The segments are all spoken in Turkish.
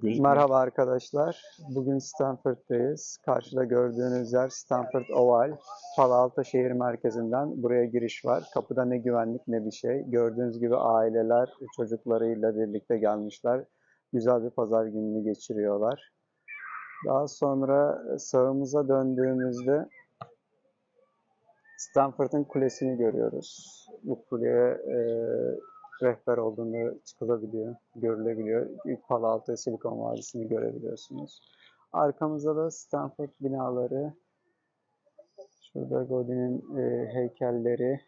gözükmüyor. Merhaba arkadaşlar. Bugün Stanford'dayız. Karşıda gördüğünüz yer Stanford Oval. Palo Alto şehir merkezinden buraya giriş var. Kapıda ne güvenlik ne bir şey. Gördüğünüz gibi aileler çocuklarıyla birlikte gelmişler. Güzel bir pazar gününü geçiriyorlar. Daha sonra sağımıza döndüğümüzde Stanford'ın kulesini görüyoruz. Bu kuleye e, rehber olduğunda çıkılabiliyor, görülebiliyor. İlk Palo Alto Silikon Vadisi'ni görebiliyorsunuz. Arkamızda da Stanford binaları. Şurada Godin'in e, heykelleri.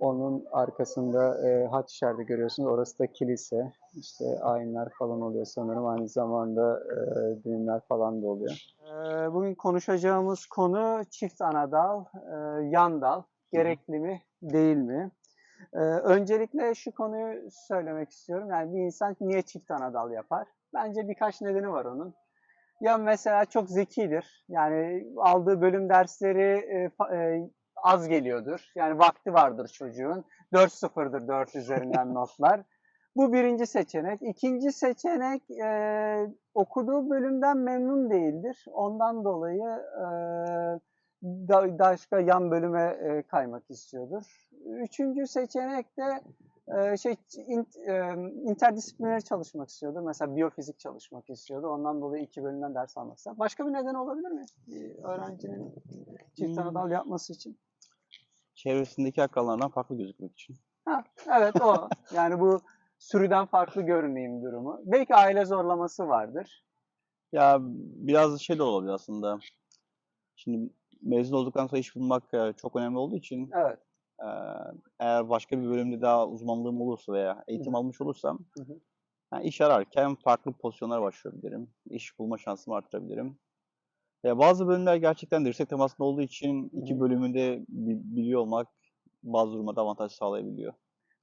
Onun arkasında e, haç işareti görüyorsunuz. Orası da kilise. İşte ayinler falan oluyor sanırım. Aynı zamanda e, düğünler falan da oluyor. E, bugün konuşacağımız konu çift anadal, e, yan dal. Gerekli mi, değil mi? Ee, öncelikle şu konuyu söylemek istiyorum. Yani bir insan niye çift anadal yapar? Bence birkaç nedeni var onun. Ya mesela çok zekidir. Yani aldığı bölüm dersleri e, e, az geliyordur. Yani vakti vardır çocuğun. 4-0'dır 4 üzerinden notlar. Bu birinci seçenek. İkinci seçenek e, okuduğu bölümden memnun değildir. Ondan dolayı e, da- başka yan bölüme e, kaymak istiyordur. Üçüncü seçenek de e, şey in- e, interdisipliner çalışmak istiyordu. Mesela biyofizik çalışmak istiyordu. Ondan dolayı iki bölümden ders almak istiyor. Başka bir neden olabilir mi? Bir öğrencinin çift Hmm. anadal yapması için. Çevresindeki akranlardan farklı gözükmek için. Ha, evet o. Yani bu sürüden farklı görüneyim durumu. Belki aile zorlaması vardır. Ya biraz şey de olabilir aslında. Şimdi mezun olduktan sonra iş bulmak e, çok önemli olduğu için Evet. e, eğer başka bir bölümde daha uzmanlığım olursa veya eğitim Hı almış olursam Hı yani iş ararken farklı pozisyonlara başvurabilirim. İş bulma şansımı arttırabilirim. Ya bazı bölümler gerçekten dirsek temasında olduğu için iki hı. bölümü de bi- biliyor olmak bazı durumlarda avantaj sağlayabiliyor.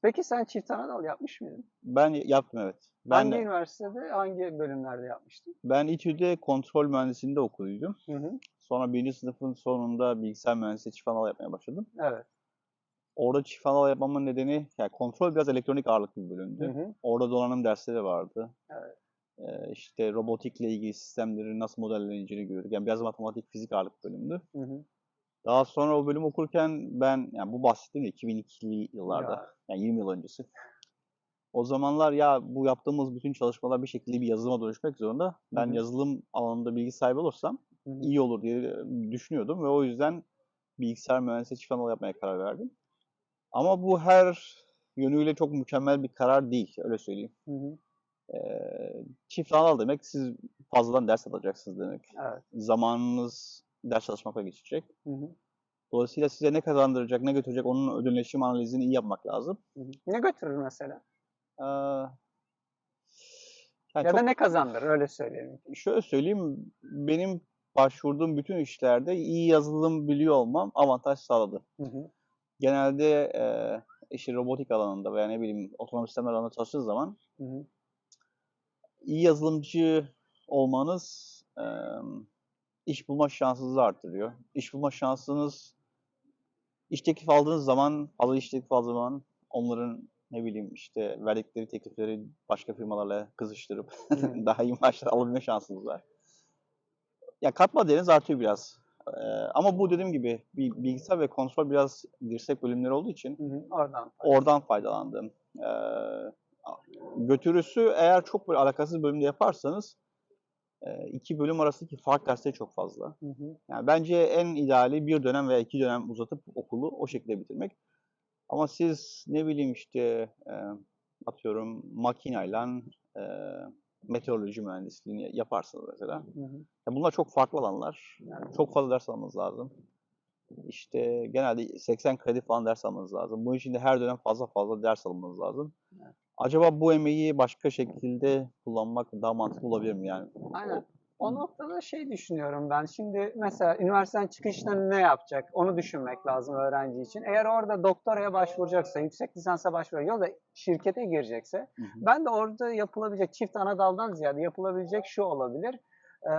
Peki sen çift anadal yapmış mıydın? Ben yaptım evet. Ben hangi de- üniversitede, hangi bölümlerde yapmıştın? ben İTÜ'de kontrol mühendisliğinde okuduydum. Hı hı. Sonra birinci sınıfın sonunda bilgisayar mühendisliği çift anal yapmaya başladım. Evet. Orada çift anal yapmamın nedeni, yani kontrol biraz elektronik ağırlıklı bir bölümdü. Hı hı. Orada donanım dersleri vardı. Evet. Ee, işte robotikle ilgili sistemleri nasıl modelleneceğini görüyorduk. Yani biraz matematik, fizik ağırlıklı bölümdü. Hı hı. Daha sonra o bölüm okurken ben, yani bu bahsettiğim de 2002'li yıllarda, Ya. yani 20 yıl öncesi. O zamanlar ya bu yaptığımız bütün çalışmalar bir şekilde bir yazılıma dönüşmek zorunda. Ben hı. yazılım alanında bilgi sahibi olursam Hı hı. iyi olur diye düşünüyordum ve o yüzden bilgisayar mühendisliği çift anal yapmaya karar verdim. Ama bu her yönüyle çok mükemmel bir karar değil, öyle söyleyeyim. Hı hı. Ee, çift anal demek siz fazladan ders alacaksınız demek. Evet. Zamanınız ders çalışmakla geçecek. Hı hı. Dolayısıyla size ne kazandıracak, ne götürecek onun ödülleşim analizini iyi yapmak lazım. Hı hı. Ne götürür mesela? Ee, yani ya çok- da ne kazandırır öyle söyleyelim. şöyle söyleyeyim, benim başvurduğum bütün işlerde iyi yazılım biliyor olmam avantaj sağladı. Hı hı. Genelde e, işte robotik alanında veya ne bileyim otonom sistemler alanında çalıştığınız zaman Hı hı. iyi yazılımcı olmanız e, iş bulma şansınızı artırıyor. İş bulma şansınız iş teklif aldığınız zaman, hazır iş teklifi aldığınız zaman onların ne bileyim işte verdikleri teklifleri başka firmalarla kızıştırıp daha iyi maaşlar alabilme şansınız var. Ya katma değeriniz artıyor biraz. Ee, ama bu dediğim gibi bir bilgisayar ve kontrol biraz dirsek bölümleri olduğu için Hı hı. Oradan. oradan faydalandım. Ee, götürüsü eğer çok böyle alakasız bölümde yaparsanız e, iki bölüm arasındaki fark dersleri çok fazla. Hı hı. Yani bence en ideali bir dönem veya iki dönem uzatıp okulu o şekilde bitirmek. Ama siz ne bileyim işte e, atıyorum makinayla e, meteoroloji mühendisliğini yaparsınız mesela. Hı hı. Ya bunlar çok farklı alanlar. Yani çok fazla ders almanız lazım. İşte genelde 80 kredi falan ders almanız lazım. Bunun için de her dönem fazla fazla ders almanız lazım. Evet. Acaba bu emeği başka şekilde kullanmak daha mantıklı olabilir mi yani? Aynen. O noktada şey düşünüyorum ben. Şimdi mesela üniversiteden çıkışta ne yapacak? Onu düşünmek lazım öğrenci için. Eğer orada doktoraya başvuracaksa, yüksek lisansa başvuracaksa ya da şirkete girecekse Hı hı. ben de orada yapılabilecek çift ana daldan ziyade yapılabilecek şu olabilir. Ee,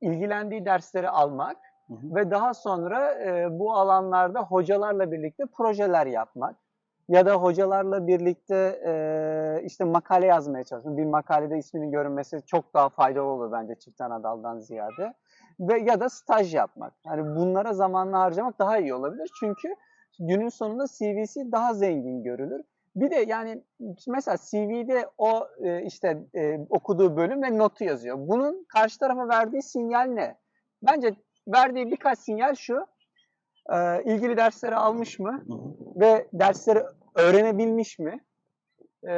ilgilendiği dersleri almak Hı hı. ve daha sonra e, bu alanlarda hocalarla birlikte projeler yapmak. Ya da hocalarla birlikte e, işte makale yazmaya çalışmak. Bir makalede isminin görünmesi çok daha faydalı olur bence çift ana daldan ziyade. Ve ya da staj yapmak. Yani bunlara zamanını harcamak daha iyi olabilir. Çünkü günün sonunda CV'si daha zengin görülür. Bir de yani mesela CV'de o e, işte e, okuduğu bölüm ve notu yazıyor. Bunun karşı tarafa verdiği sinyal ne? Bence verdiği birkaç sinyal şu. e, ilgili dersleri almış mı? Ve dersleri öğrenebilmiş mi? Ee,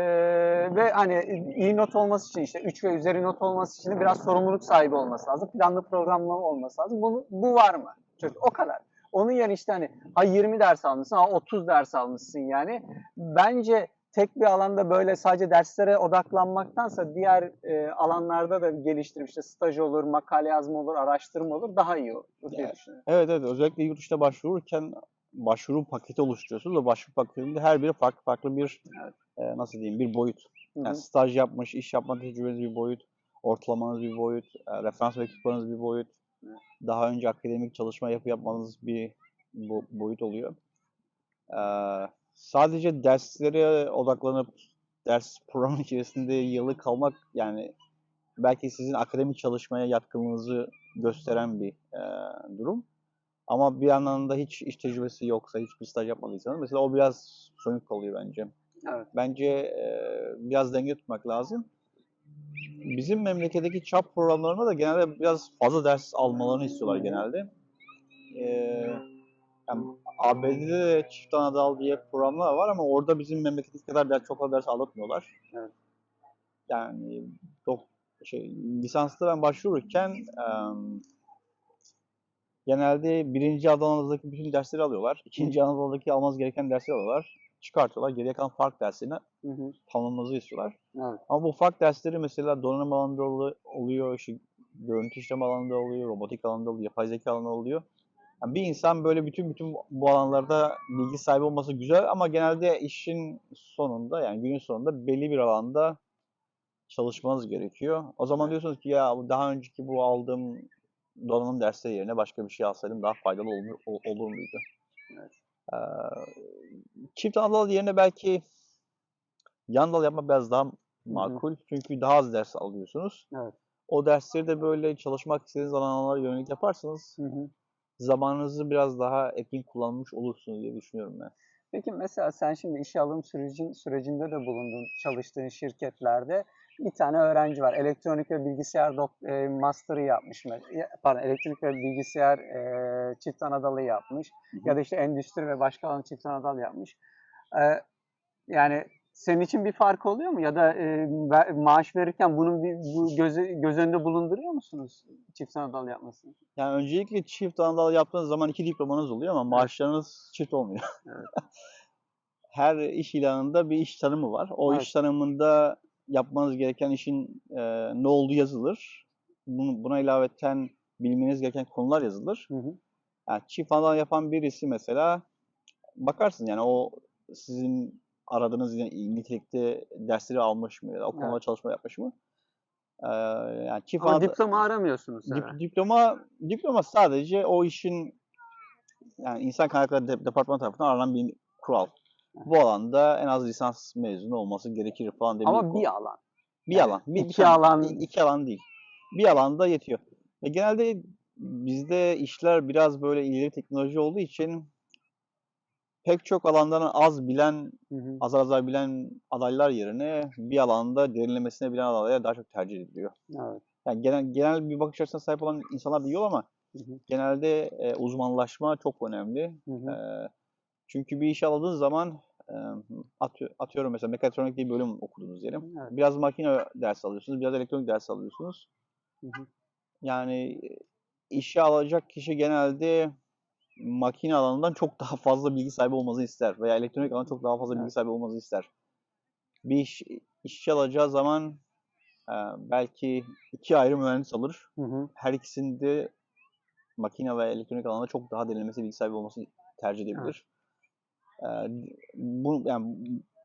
ve hani iyi not olması için işte 3 ve üzeri not olması için biraz sorumluluk sahibi olması lazım. Planlı programlama olması lazım. Bunu, bu var mı? Çocuk o kadar. Onun yerine işte hani ha 20 ders almışsın, ha 30 ders almışsın yani. Bence tek bir alanda böyle sadece derslere odaklanmaktansa diğer e, alanlarda da geliştirip işte staj olur, makale yazma olur, araştırma olur daha iyi olur diye Evet. düşünüyorum. Evet evet özellikle yurt dışına başvururken başvuru paketi oluşturuyorsunuz ve başvuru paketinde her biri farklı farklı bir e, nasıl diyeyim bir boyut. Yani staj yapmış, iş yapma tecrübeniz bir boyut, ortalamanız bir boyut, e, referans mektuplarınız bir boyut, Evet. daha önce akademik çalışma yapı yapmanız bir bu, boyut oluyor. E, sadece derslere odaklanıp ders programı içerisinde yılı kalmak yani belki sizin akademik çalışmaya yatkınlığınızı gösteren bir e, durum. Ama bir yandan da hiç iş tecrübesi yoksa, hiçbir staj yapmadıysanız mesela o biraz soyut kalıyor bence. Evet. Bence e, biraz denge tutmak lazım. Bizim memleketteki çap programlarında da genelde biraz fazla ders almalarını istiyorlar genelde. E, yani ABD'de de çift ana dal diye programlar var ama orada bizim memleketteki kadar ders, çok fazla ders anlatmıyorlar. Evet. Yani çok şey, lisansta ben başvururken em, genelde birinci Adana'daki bütün dersleri alıyorlar. İkinci Anadolu'daki almanız gereken dersleri alıyorlar. Çıkartıyorlar. Geriye kalan fark derslerini Hı hı. tamamlamanızı istiyorlar. Evet. Ama bu fark dersleri mesela donanım alanında olu- oluyor, işte görüntü işlem alanında oluyor, robotik alanında oluyor, yapay zeka alanında oluyor. Yani bir insan böyle bütün bütün bu alanlarda bilgi sahibi olması güzel ama genelde işin sonunda yani günün sonunda belli bir alanda çalışmanız gerekiyor. O zaman diyorsunuz ki ya daha önceki bu aldığım donanım dersleri yerine başka bir şey alsaydım daha faydalı olur, ol- olur muydu? Evet. Ee, çift ana dal yerine belki yan dal yapmak biraz daha makul. Çünkü daha az ders alıyorsunuz. Evet. O dersleri de böyle çalışmak istediğiniz alanlara yönelik yaparsanız Hı hı. zamanınızı biraz daha etkin kullanmış olursunuz diye düşünüyorum ben. Peki mesela sen şimdi işe alım sürecin sürecinde de bulundun çalıştığın şirketlerde bir tane öğrenci var. Elektronik ve bilgisayar dok- e, master'ı yapmış. Pardon, elektronik ve bilgisayar e, çift anadalı yapmış. Hı hı. Ya da işte endüstri ve başka alan çift anadal yapmış. E, yani senin için bir fark oluyor mu? Ya da e, maaş verirken bunun bir bu göze, göz önünde bulunduruyor musunuz çift anadal yapmasını? Yani öncelikle çift ana dal yaptığınız zaman iki diplomanız oluyor ama maaşlarınız çift olmuyor. Evet. Her iş ilanında bir iş tanımı var. O Evet. iş tanımında yapmanız gereken işin e, ne olduğu yazılır. Bunu, buna ilaveten bilmeniz gereken konular yazılır. Hı hı. Yani çift ana dal yapan birisi mesela bakarsın yani o sizin aradığınız yani nitelikte dersleri almış mı ya da o konuda Evet. çalışma yapmış mı? Ee, yani çift Ama diploma aramıyorsunuz. Dip- diploma diploma sadece o işin yani insan kaynakları de- departmanı tarafından aranan bir kural. Bu alanda en az lisans mezunu olması gerekir falan diye Ama bir, alan. bir yani alan. Bir, iki tane- alan- iki alan değil. Bir alanda yetiyor. Ve genelde bizde işler biraz böyle ileri teknoloji olduğu için pek çok alandan az bilen, Hı hı. azar azar bilen adaylar yerine bir alanda derinlemesine bilen adaylar daha çok tercih ediliyor. Evet. Yani genel, genel bir bakış açısına sahip olan insanlar da iyi ama Hı hı. genelde e, uzmanlaşma çok önemli. Hı hı. E, çünkü bir iş aldığınız zaman atı- atıyorum mesela mekatronik diye bir bölüm okudunuz diyelim. Evet. Biraz makine ders alıyorsunuz, biraz elektronik ders alıyorsunuz. Hı hı. Yani e, işe alacak kişi genelde makine alanından çok daha fazla bilgi sahibi olmanızı ister veya elektronik alandan çok daha fazla bilgi sahibi olmanızı ister. Bir iş işçi alacağı zaman e, belki iki ayrı mühendis alır Hı hı. her ikisinde makine ve elektronik alanda çok daha derinlemesi bilgi sahibi olması tercih edebilir. Ee, bu yani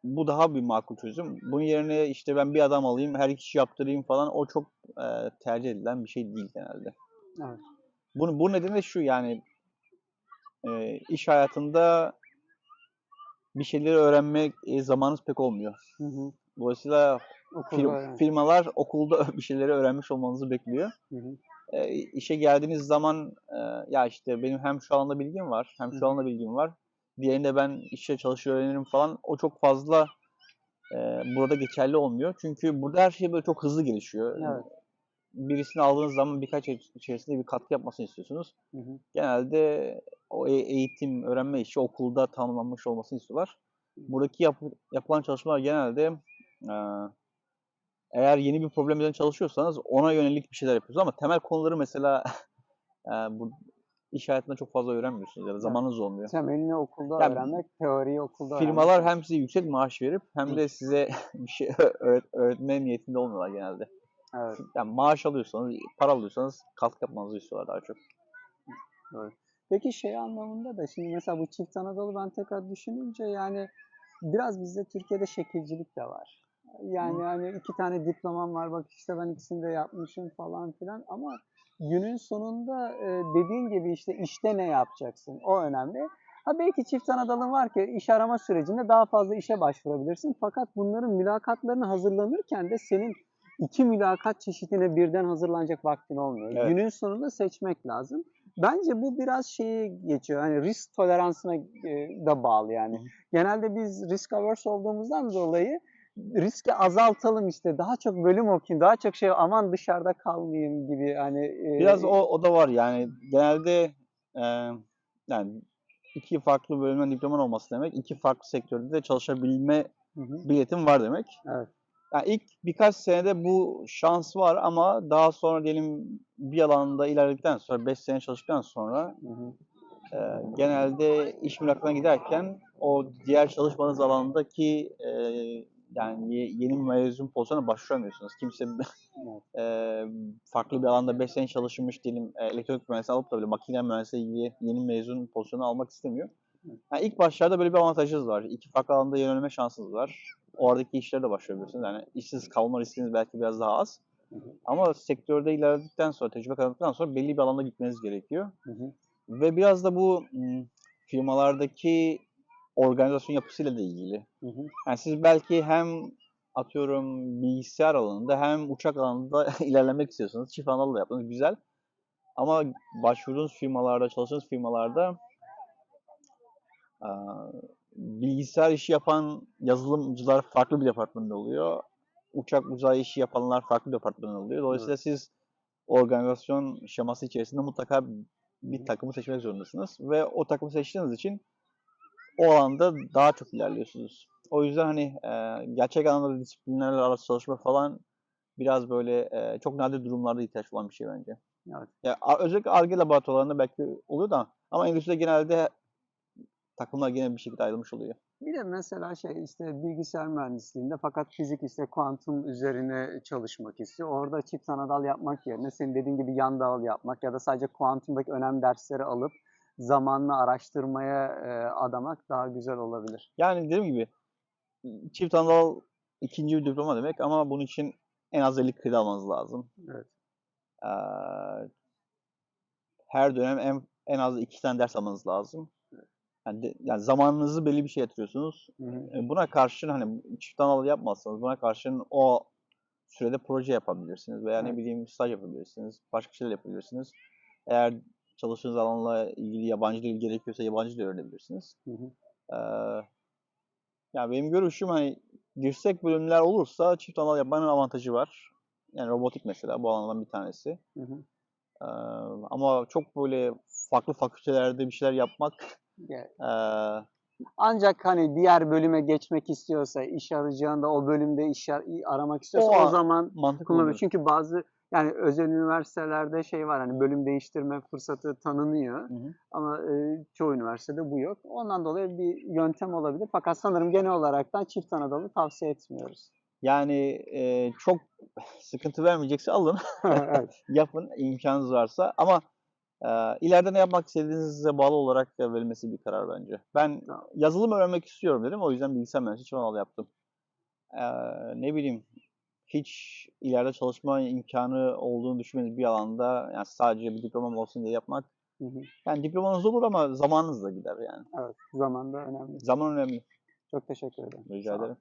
bu daha bir makul çözüm. Bunun yerine işte ben bir adam alayım, her iki işi yaptırayım falan o çok e, tercih edilen bir şey değil genelde. Evet. Bunun bu nedeni de şu yani e, iş hayatında bir şeyleri öğrenmek e, zamanınız pek olmuyor. Hı hı. Dolayısıyla Okulda fir- öğren- firmalar okulda bir şeyleri öğrenmiş olmanızı bekliyor. Hı hı. E, işe geldiğiniz zaman e, ya işte benim hem şu alanda bilgim var, hem Hı hı. şu alanda bilgim var. Diğerinde ben işte çalışır öğrenirim falan. O çok fazla e, burada geçerli olmuyor. Çünkü burada her şey böyle çok hızlı gelişiyor. Evet. Birisini aldığınız zaman birkaç ay içerisinde bir katkı yapmasını istiyorsunuz. Hı hı. Genelde o e- eğitim, öğrenme işi okulda tamamlanmış olmasını istiyorlar. Buradaki yap- yapılan çalışmalar genelde e, eğer yeni bir problem üzerine çalışıyorsanız ona yönelik bir şeyler yapıyorsunuz ama temel konuları mesela e, bu iş hayatında çok fazla öğrenmiyorsunuz ya da zamanınız olmuyor. Temelini okulda Yani öğrenmek, teoriyi okulda Firmalar öğrenmek. hem size yüksek maaş verip hem de size bir şey öğret öğretme niyetinde olmuyorlar genelde. Evet. Yani maaş alıyorsanız, para alıyorsanız katkı yapmanızı istiyorlar daha çok. Peki şey anlamında da şimdi mesela bu çift Anadolu ben tekrar düşününce yani biraz bizde Türkiye'de şekilcilik de var. Yani yani iki tane diplomam var bak işte ben ikisini de yapmışım falan filan ama günün sonunda e, dediğin gibi işte işte ne yapacaksın o önemli. Ha belki çift Anadolu'nun var ki iş arama sürecinde daha fazla işe başvurabilirsin fakat bunların mülakatlarını hazırlanırken de senin iki mülakat çeşidine birden hazırlanacak vaktin olmuyor. Evet. Günün sonunda seçmek lazım. Bence bu biraz şeyi geçiyor. Hani risk toleransına e, da bağlı yani. Genelde biz risk averse olduğumuzdan dolayı riski azaltalım işte. Daha çok bölüm okuyayım, daha çok şey aman dışarıda kalmayayım gibi hani e, Biraz o, o da var yani genelde e, yani iki farklı bölümden diploman olması demek iki farklı sektörde de çalışabilme Hı hı, biletin var demek. Evet. Yani ilk birkaç senede bu şans var ama daha sonra diyelim bir alanda ilerledikten sonra 5 sene çalıştıktan sonra hı hı. e, genelde iş mülakatına giderken o diğer çalışmanız alandaki e, yani ye- yeni mezun pozisyona başvuramıyorsunuz. Kimse e, farklı bir alanda 5 sene çalışmış diyelim e, elektronik mühendisliği alıp da bile makine mühendisliği yeni mezun pozisyonu almak istemiyor. Yani ilk başlarda böyle bir avantajınız var. İki farklı alanda yönelme şansınız var. Oradaki işlere de başvurabilirsiniz. Yani işsiz kalma riskiniz belki biraz daha az. Hı hı. Ama sektörde ilerledikten sonra, tecrübe kazandıktan sonra belli bir alanda gitmeniz gerekiyor. Hı hı. Ve biraz da bu firmalardaki organizasyon yapısıyla da ilgili. Hı hı. Yani siz belki hem atıyorum bilgisayar alanında hem uçak alanında ilerlemek istiyorsunuz. Çift anadolu da yaptınız güzel. Ama başvurduğunuz firmalarda, çalıştığınız firmalarda eee, bilgisayar işi yapan yazılımcılar farklı bir departmanda oluyor. Uçak uzay işi yapanlar farklı bir departmanda oluyor. Dolayısıyla siz organizasyon şeması içerisinde mutlaka bir takımı seçmek zorundasınız. Ve o takımı seçtiğiniz için o alanda daha çok ilerliyorsunuz. O yüzden hani e, gerçek anlamda disiplinlerle arası çalışma falan biraz böyle e, çok nadir durumlarda ihtiyaç olan bir şey bence. Evet. Ya, özellikle ARGE laboratuvarlarında belki oluyor da ama endüstride genelde takımlar gene bir şekilde ayrılmış oluyor. Bir de mesela şey işte bilgisayar mühendisliğinde fakat fizik işte kuantum üzerine çalışmak istiyor. Orada çift anadal yapmak yerine senin dediğin gibi yan dal yapmak ya da sadece kuantumdaki önemli dersleri alıp zamanla araştırmaya e, adamak daha güzel olabilir. Yani dediğim gibi çift anadal ikinci bir diploma demek ama bunun için en az 50 kredi almanız lazım. Evet. Ee, her dönem en, en az iki tane ders almanız lazım. Yani, de- yani zamanınızı belli bir şey yatırıyorsunuz. Hı hı. E, Buna karşın hani çift anadal yapmazsanız buna karşın o sürede proje yapabilirsiniz veya ne Evet. bileyim staj yapabilirsiniz. Başka şeyler yapabilirsiniz. Eğer çalıştığınız alanla ilgili yabancı dil gerekiyorsa yabancı dil öğrenebilirsiniz. Hı hı. Ee, yani benim görüşüm hani dirsek bölümler olursa çift anadal yapmanın avantajı var. Yani robotik mesela bu alandan bir tanesi. Hı hı. Ee, ama çok böyle farklı fakültelerde bir şeyler yapmak Ya- ee, Ancak hani diğer bölüme geçmek istiyorsa, iş arayacağında o bölümde iş ar- aramak istiyorsa O o, an- zaman oluyor. Çünkü bazı yani özel üniversitelerde şey var hani bölüm değiştirme fırsatı tanınıyor. Hı hı. Ama e, çoğu üniversitede bu yok. Ondan dolayı bir yöntem olabilir. Fakat sanırım genel olaraktan çift Anadolu tavsiye etmiyoruz. Yani e, çok sıkıntı vermeyecekse alın, evet. yapın imkanınız varsa. Ama e, ileride ne yapmak istediğinize bağlı olarak da verilmesi bir karar bence. Ben yazılım öğrenmek istiyorum dedim. O yüzden bilgisayar mühendisliği anadal yaptım. Ee, ne bileyim hiç ileride çalışma imkanı olduğunu düşünmediğiniz bir alanda yani sadece bir diplomam olsun diye yapmak Hı hı. yani diplomanız olur ama zamanınız da gider yani. Evet. Zaman da önemli. Zaman önemli. Çok teşekkür ederim. Rica ederim.